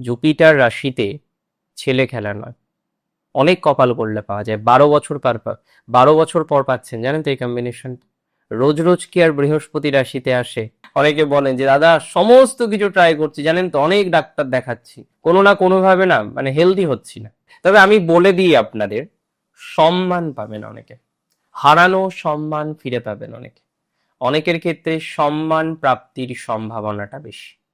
Jupiter রাশিতে ছেলে খেলা নয়। অনেক কপাল করলে পাওয়া যায়। বারো বছর পার বারো বছর পর পাচ্ছেন। জানেন তো এই কম্বিনেশন রোজ রোজ কি আর বৃহস্পতি রাশিতে আসে? অনেকে বলেন যে, দাদা, সমস্ত কিছু ট্রাই করছি। জানেন তো, অনেক ডাক্তার দেখাচ্ছি। কোনো না কোনোভাবে না মানে হেলদি হচ্ছি না। তবে আমি বলে দিই আপনাদের, সম্মান পাবেন অনেকে। হারানো সম্মান ফিরে পাবেন অনেকে। অনেকের ক্ষেত্রে সম্মান প্রাপ্তির সম্ভাবনাটা বেশি।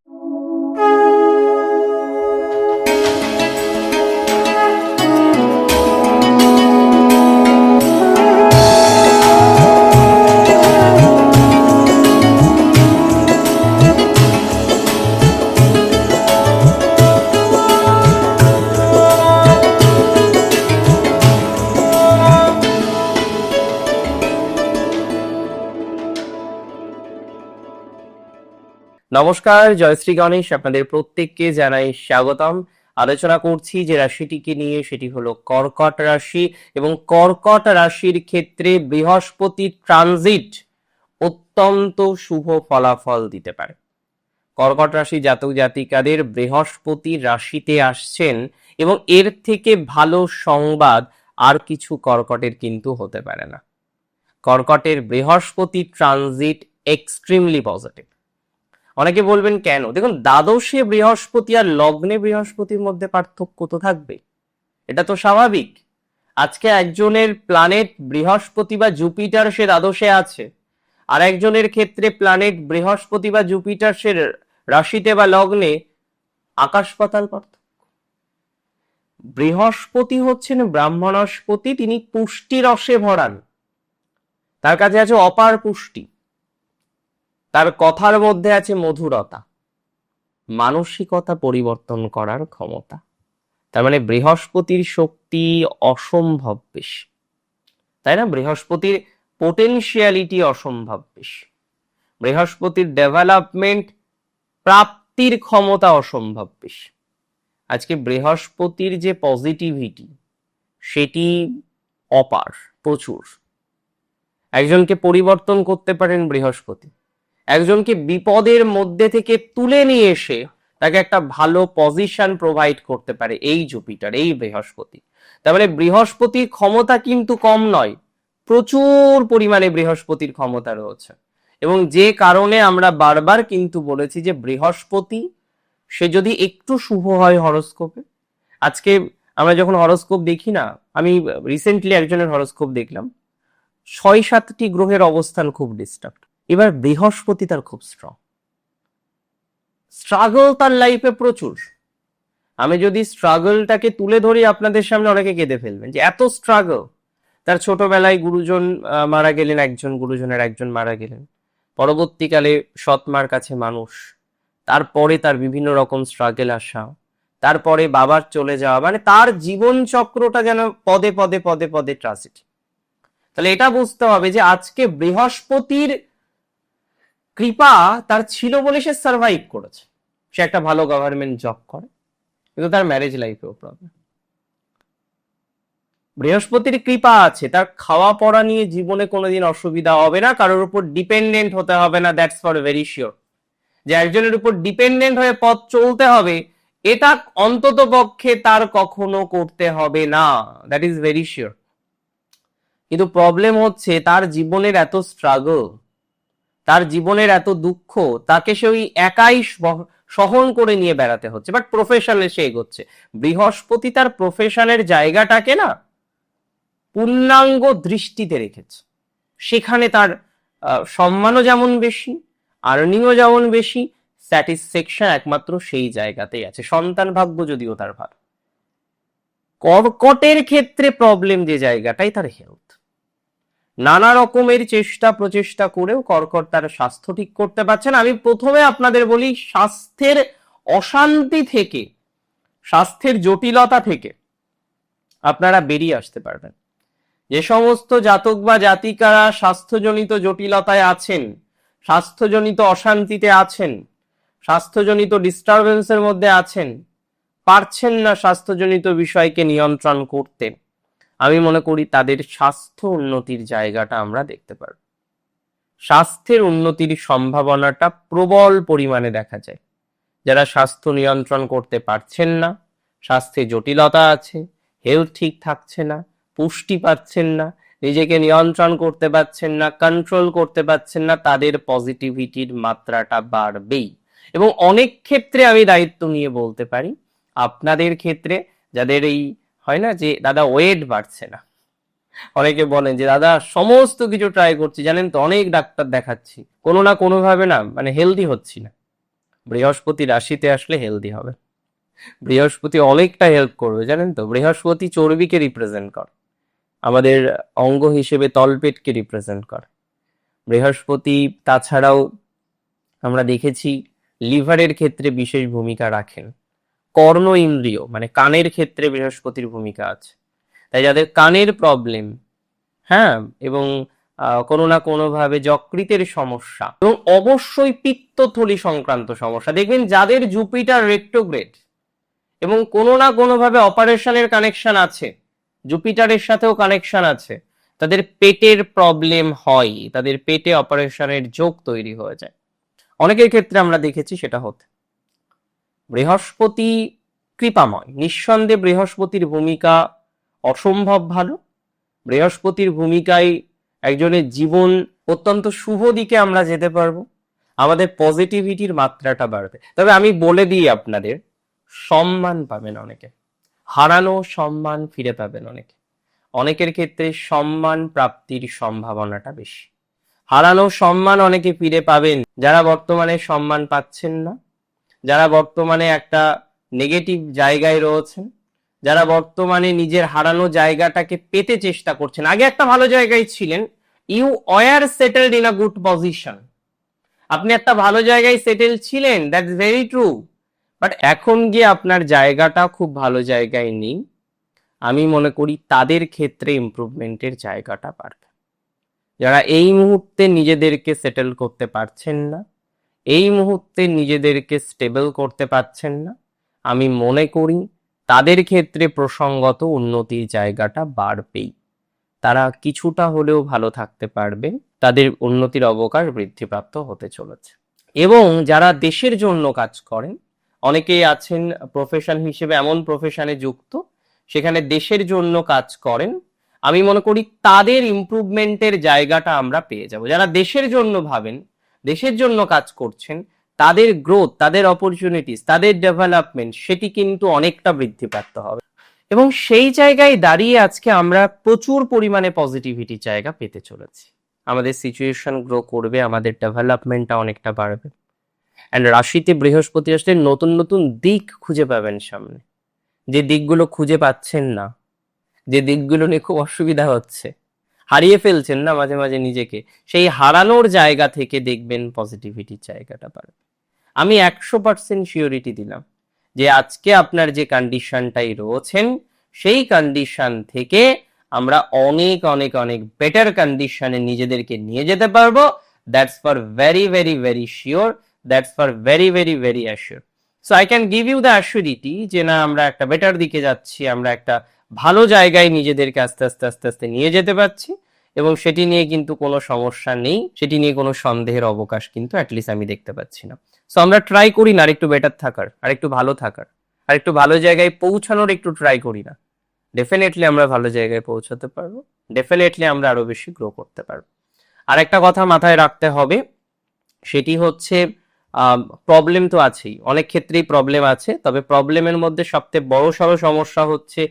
নমস্কার জয়শ্রী গণেশ আপনাদের প্রত্যেককে জানাই স্বাগতম। আলোচনা করছি যে রাশিটিকে নিয়ে, সেটি হলো কর্কট রাশি এবং কর্কট রাশির ক্ষেত্রে বৃহস্পতি ট্রানজিট অত্যন্ত শুভ ফলাফল দিতে পারে। কর্কট রাশি জাতক জাতিকাদের বৃহস্পতি রাশিতে আসছেন এবং এর থেকে ভালো সংবাদ আর কিছু কর্কটের কিন্তু হতে পারে না। কর্কটের বৃহস্পতি ট্রানজিট এক্সট্রিমলি পজিটিভ অনেকে বলবেন কেন? দেখুন, দ্বাদশে বৃহস্পতি আর লগ্নে বৃহস্পতির মধ্যে পার্থক্য তো থাকবে এটা তো স্বাভাবিক। আজকে একজনের প্ল্যানেট বৃহস্পতি বা জুপিটার সে দ্বাদশে আছে, আর একজনের ক্ষেত্রে প্ল্যানেট বৃহস্পতি বা জুপিটার সে রাশিতে বা লগ্নে আকাশ পাতাল পার্থক্য। বৃহস্পতি হচ্ছেন ব্রাহ্মণস্পতি, তিনি পুষ্টি রসে ভরান। তার কাছে আছে অপার পুষ্টি। তার কথার মধ্যে আছে মধুরতা। মানসিকতা পরিবর্তন করার ক্ষমতা। তার মানে বৃহস্পতির শক্তি অসম্ভব বেশি। তাই না? বৃহস্পতির পোটেনশিয়ালিটি অসম্ভব বেশি। বৃহস্পতির ডেভেলপমেন্ট প্রাপ্তির ক্ষমতা অসম্ভব বেশি। আজকে বৃহস্পতির যে পজিটিভিটি সেটি অপার, প্রচুর। একজনকে পরিবর্তন করতে পারেন বৃহস্পতি। একজনকে বিপদের মধ্যে থেকে তুলে নিয়ে এসে তাকে একটা ভালো পজিশন প্রোভাইড করতে পারে এই জুপিটার এই বৃহস্পতি। তারপরে বৃহস্পতির ক্ষমতা কিন্তু কম নয়, প্রচুর পরিমাণে বৃহস্পতির ক্ষমতা রয়েছে। এবং যে কারণে আমরা বারবার কিন্তু বলেছি যে বৃহস্পতি, সে যদি একটু শুভ হয় হরস্কোপে আজকে আমরা যখন হরস্কোপ দেখি না, আমি রিসেন্টলি একজনের হরস্কোপ দেখলাম, ছয় সাতটি গ্রহের অবস্থান খুব ডিস্টার্ব এবার বৃহস্পতি তার খুব স্ট্রং স্ট্রাগল তার লাইফে প্রচুর। আমি যদি স্ট্রাগলটাকে তুলে ধরি, আপনাদের সামনে অনেকে কেঁদে ফেলবেন যে, এত স্ট্রাগল তার ছোটবেলায় গুরুজন মারা গেলেন, একজন গুরুজনের একজন মারা গেলেন। পরবর্তীকালে সৎমার কাছে মানুষ। তারপরে তার বিভিন্ন রকম স্ট্রাগল আসা। তারপরে বাবার চলে যাওয়া। মানে তার জীবন চক্রটা যেন পদে পদে পদে পদে ট্রাজিড তাহলে এটা বুঝতে হবে যে, আজকে বৃহস্পতির কৃপা তার ছিল বলে সে সার্ভাইভ করেছে। সে একটা ভালো গভর্নমেন্ট জব করে, কিন্তু তার ম্যারেজ লাইফেও প্রবলেম বৃহস্পতির কৃপা আছে, তার খাওয়া পড়া নিয়ে জীবনে কোনোদিন অসুবিধা হবে না, কারোর উপর ডিপেন্ডেন্ট হতে হবে না দ্যাটস ফর ভেরি শিওর যে একজনের উপর ডিপেন্ডেন্ট হয়ে পথ চলতে হবে এটা অন্তত পক্ষে তার কখনো করতে হবে না দ্যাট ইজ ভেরি শিওর কিন্তু প্রবলেম হচ্ছে তার জীবনের এত স্ট্রাগল তার জীবনের এত দুঃখ, তাকে সে ওই একাই সহন করে নিয়ে বেড়াতে হচ্ছে। বাট প্রফেশনে সে এগোচ্ছে। বৃহস্পতি তার প্রফেশনের জায়গাটাকে না পূর্ণাঙ্গ দৃষ্টিতে রেখেছে। সেখানে তার সম্মানও যেমন বেশি আর্নিংও যেমন বেশি স্যাটিসফ্যাকশন একমাত্র সেই জায়গাতেই আছে। সন্তান ভাগ্য যদিও তার ভালো। কর্কটের ক্ষেত্রে প্রবলেম যে জায়গাটাই তার হেলথ নানা রকমের চেষ্টা প্রচেষ্টা করেও কর্কট তার স্বাস্থ্য ঠিক করতে পারছেন। আমি প্রথমে আপনাদের বলি, স্বাস্থ্যের অশান্তি থেকে, স্বাস্থ্যের জটিলতা থেকে আপনারা বেরিয়ে আসতে পারবেন। যে সমস্ত জাতক বা জাতিকারা স্বাস্থ্যজনিত জটিলতায় আছেন, স্বাস্থ্যজনিত অশান্তিতে আছেন, স্বাস্থ্যজনিত ডিস্টারবেন্সের মধ্যে আছেন, পারছেন না স্বাস্থ্যজনিত বিষয়কে নিয়ন্ত্রণ করতে। আমি মনে করি তাদের স্বাস্থ্য উন্নতির জায়গাটা আমরা দেখতে পারব। স্বাস্থ্যের উন্নতির সম্ভাবনাটা প্রবল পরিমাণে দেখা যায়। যারা স্বাস্থ্য নিয়ন্ত্রণ করতে পারছেন না, স্বাস্থ্যে জটিলতা আছে হেলথ ঠিক থাকছে না, পুষ্টি পাচ্ছেন না, নিজেকে নিয়ন্ত্রণ করতে পারছেন না কন্ট্রোল করতে পারছেন না, তাদের পজিটিভিটির মাত্রাটা বাড়বেই। এবং অনেক ক্ষেত্রে আমি দায়িত্ব নিয়ে বলতে পারি, আপনাদের ক্ষেত্রে যাদের এই হয় না যে দাদা ওয়েট বাড়ছে না? অনেকে বলেন যে, দাদা, সমস্ত কিছু ট্রাই করছি। জানেন তো, অনেক ডাক্তার দেখাচ্ছি। কোনো না কোনোভাবে না মানে হেলদি হচ্ছি না। বৃহস্পতি রাশিতে আসলে হেলদি হবে। বৃহস্পতি অনেকটা হেল্প করবে, জানেন তো? বৃহস্পতি চর্বিকে রিপ্রেজেন্ট করে। আমাদের অঙ্গ হিসেবে তলপেটকে রিপ্রেজেন্ট করে। বৃহস্পতি, তাছাড়াও আমরা দেখেছি লিভারের ক্ষেত্রে বিশেষ ভূমিকা রাখেন। কর্ণ ইন্দ্রিয় মানে কানের ক্ষেত্রে বৃহস্পতির ভূমিকা আছে। তাই যাদের কানের প্রবলেম হ্যাঁ এবং কোনো না কোনোভাবে যকৃতের সমস্যা এবং অবশ্যই পিত্তথলি সংক্রান্ত সমস্যা। দেখবেন যাদের জুপিটার রেক্টোগ্রেড এবং কোনো না কোনোভাবে অপারেশনের কানেকশন আছে জুপিটারের সাথেও কানেকশন আছে, তাদের পেটের প্রবলেম হয়, তাদের পেটে অপারেশনের যোগ তৈরি হয়ে যায়। অনেকের ক্ষেত্রে আমরা দেখেছি সেটা হতে বৃহস্পতি কৃপাময়। নিঃসন্দেহে বৃহস্পতির ভূমিকা অসম্ভব ভালো। বৃহস্পতির ভূমিকায় একজনের জীবন অত্যন্ত শুভ দিকে আমরা যেতে পারব। আমাদের পজিটিভিটির মাত্রাটা বাড়বে। তবে আমি বলে দিই আপনাদের, সম্মান পাবেন অনেকে। হারানো সম্মান ফিরে পাবেন অনেকে। অনেকের ক্ষেত্রে সম্মান প্রাপ্তির সম্ভাবনাটা বেশি। হারানো সম্মান অনেকে ফিরে পাবেন। যারা বর্তমানে সম্মান পাচ্ছেন না যারা বর্তমানে একটা নেগেটিভ জায়গায় রয়েছেন, যারা বর্তমানে নিজের হারানো জায়গাটাকে পেতে চেষ্টা করছেন, আগে একটা ভালো জায়গায় ছিলেন you were settled in a good position আপনি একটা ভালো জায়গায় সেটেল ছিলেন দ্যাটস ভেরি ট্রু বাট এখন গিয়ে আপনার জায়গাটা খুব ভালো জায়গায় নেই, আমি মনে করি তাদের ক্ষেত্রে ইমপ্রুভমেন্টের জায়গাটা বাড়বে যারা এই মুহূর্তে নিজেদেরকে সেটেল করতে পারছেন না এই মুহূর্তে নিজেদেরকে স্টেবল করতে পারছেন না। আমি মনে করি তাদের ক্ষেত্রে প্রসঙ্গত উন্নতির জায়গাটা বাড়বেই। তারা কিছুটা হলেও ভালো থাকতে পারবে তাদের উন্নতির অবকাশ বৃদ্ধিপ্রাপ্ত হতে চলেছে। এবং যারা দেশের জন্য কাজ করেন, অনেকেই আছেন প্রফেশন হিসেবে, এমন প্রফেশনে যুক্ত, সেখানে দেশের জন্য কাজ করেন। আমি মনে করি তাদের ইমপ্রুভমেন্টের জায়গাটা আমরা পেয়ে যাব। যারা দেশের জন্য ভাবেন দেশের জন্য কাজ করছেন, তাদের গ্রোথ তাদের অপরচুনিটিস তাদের ডেভেলপমেন্ট সেটি কিন্তু অনেকটা বৃদ্ধিপ্রাপ্ত হবে। এবং সেই জায়গায় দাঁড়িয়ে আজকে আমরা প্রচুর পরিমাণে পজিটিভিটি জায়গা পেতে চলেছি। আমাদের সিচুয়েশন গ্রো করবে, আমাদের ডেভেলপমেন্টটা অনেকটা বাড়বে। অ্যান্ড রাশিতে বৃহস্পতি আসলে নতুন নতুন দিক খুঁজে পাবেন সামনে। যে দিকগুলো খুঁজে পাচ্ছেন না, যে দিকগুলো নিয়ে খুব অসুবিধা হচ্ছে। হারিয়ে ফেলছেন না মাঝে মাঝে নিজেকে, সেই হারানোর জায়গা থেকে দেখবেন পজিটিভিটির জায়গাটা বাড়বে। আমি একশো পার্সেন্ট শিওরিটি দিলাম যে আজকে আপনার যে কন্ডিশনটাই রয়েছেন, সেই কন্ডিশন থেকে আমরা অনেক অনেক অনেক বেটার কন্ডিশনে নিজেদেরকে নিয়ে যেতে পারব। That's for very very very sure that's for very very very assure so I can give you the assurity যে না, আমরা একটা বেটার দিকে যাচ্ছি, আমরা একটা ভালো জায়গায় নিজেদেরকে আস্তে আস্তে আস্তে আস্তে নিয়ে যেতে পারছি। এবং সেটি নিয়ে কিন্তু কোনো সমস্যা নেই, সেটি নিয়ে কোনো সন্দেহের অবকাশ কিন্তু অ্যাটলিস্ট আমি দেখতে পাচ্ছি না। সো আমরা ট্রাই করি না আরেকটু বেটার থাকার, আরেকটু ভালো থাকার আর একটু ভালো জায়গায় পৌঁছানোর একটু ট্রাই করি না। ডেফিনেটলি আমরা ভালো জায়গায় পৌঁছাতে পারব ডেফিনেটলি আমরা আরও বেশি গ্রো করতে পারব। আর একটা কথা মাথায় রাখতে হবে, সেটি হচ্ছে প্রবলেম তো আছেই, অনেক ক্ষেত্রেই প্রবলেম আছে, তবে প্রবলেমের মধ্যে সবচেয়ে বড় সড়ো সমস্যা হচ্ছে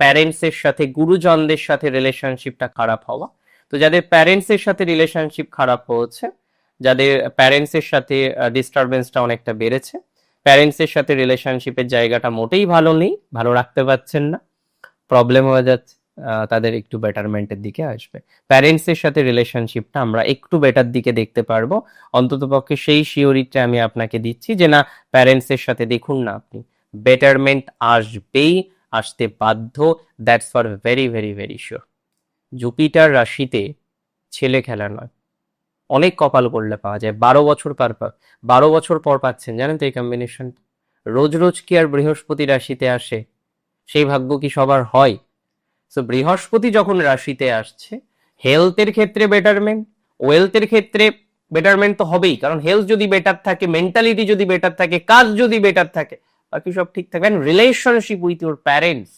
প্যারেন্টসের সাথে, গুরুজনদের সাথে রিলেশনশিপটা খারাপ হওয়া। তো যাদের প্যারেন্টসের সাথে রিলেশনশিপ খারাপ হচ্ছে যাদের প্যারেন্টসের সাথে ডিস্টারবেন্সটা অনেকটা বেড়েছে প্যারেন্টসের সাথে রিলেশনশিপের জায়গাটা মোটেই ভালো নেই, ভালো রাখতে পারছেন না প্রবলেম হয়ে যাচ্ছে তাদের একটু বেটারমেন্টের দিকে আসবে। প্যারেন্টসের সাথে রিলেশনশিপটা আমরা একটু বেটার দিকে দেখতে পারব। অন্ততপক্ষে সেই শিওরিটা আমি আপনাকে দিচ্ছি যে, না প্যারেন্টসের সাথে দেখুন না আপনি বেটারমেন্ট আসবেই। আসতে বাধ্য that's for very very very sure Jupiter রাশিতে ছেলে খেলা নয়। অনেক কপাল করলে পাওয়া যায়। বারো বছর পার বারো বছর পর পাচ্ছেন, জানেন তো এই কম্বিনেশন রোজ রোজ কি আর বৃহস্পতি রাশিতে আসে? সেই ভাগ্য কি সবার হয়? সো বৃহস্পতি যখন রাশিতে আসছে হেলথের ক্ষেত্রে বেটারমেন্ট ওয়েলথের ক্ষেত্রে বেটারমেন্ট তো হবেই। কারণ হেলথ যদি বেটার থাকে মেন্টালিটি যদি বেটার থাকে, কাজ যদি বেটার থাকে বাকি সব ঠিক থাকবে। And relationship with your parents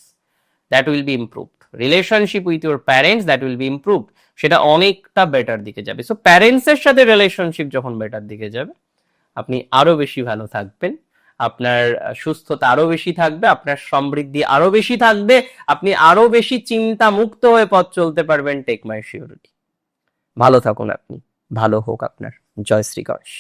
that will be improved relationship with your parents that will be improved সেটা অনেকটা বেটার দিকে যাবে। সো প্যারেন্টসের সাথে রিলেশনশিপ যখন বেটার দিকে যাবে, আপনি আরও বেশি ভালো থাকবেন। আপনার সুস্থতা আরও বেশি থাকবে, আপনার সমৃদ্ধি আরও বেশি থাকবে, আপনি আরও বেশি চিন্তা মুক্ত হয়ে পথ চলতে পারবেন। টেক মাই শিওরিটি ভালো থাকুন আপনি। ভালো হোক আপনার। জয় শ্রী গণেশ।